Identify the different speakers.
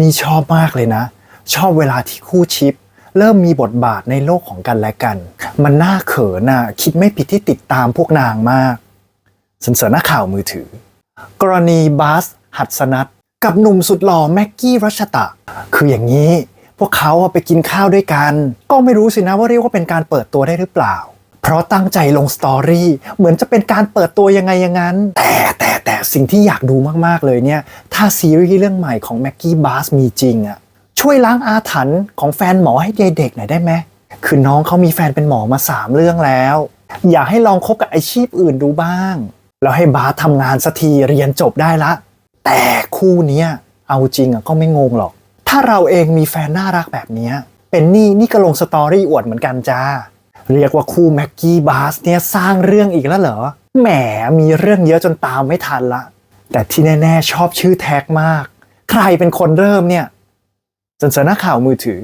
Speaker 1: นี่ชอบมากเลยนะ ชอบเวลาที่คู่ชิป เริ่มมีบทบาทในโลกของกันและกัน มันน่าเขินน่ะคิดไม่ผิดที่ติดตามพวกนางมากสันเสริญนักข่าวมือถือ กรณีบาส หัดสนัทกับหนุ่มสุดหล่อแม็กกี้รัชตะ คืออย่างนี้ พวกเขาอะไปกินข้าวด้วยกัน ก็ไม่รู้สินะว่าเรียกว่าเป็นการเปิดตัวได้หรือเปล่า เพราะตั้งใจลงสตอรี่เหมือนจะเป็นการเปิดตัวยังไงอย่างนั้น แต่แต่แต่ สิ่งที่อยากดูมากๆเลยเนี่ย ถ้าซีรีส์เรื่องใหม่ของแม็กกี้บาสมีจริงอะช่วยล้างอาถรรพ์ของแฟนหมอให้ยายเด็กหน่อยได้ไหม คือน้องเขามีแฟนเป็นหมอมาสามเรื่องแล้ว อยากให้ลองคบกับอาชีพอื่นดูบ้าง แล้วให้บาสทำงานสักทีเรียนจบได้ละ แต่คู่นี้เอาจริงอะก็ไม่งงหรอก ถ้าเราเองมีแฟนน่ารักแบบนี้เป็นนี่นี่ก็ลงสตอรี่อวดเหมือนกันจ้า เรียกว่าคู่แม็กกี้บาสเนี่ยสร้างเรื่องอีกแล้วเหรอ แหมมีเรื่องเยอะจนตามไม่ทันละ แต่ที่แน่ ๆ ชอบชื่อแท็กมาก ใครเป็นคนเริ่มเนี่ยสนเสริญนักข่าวมือถือ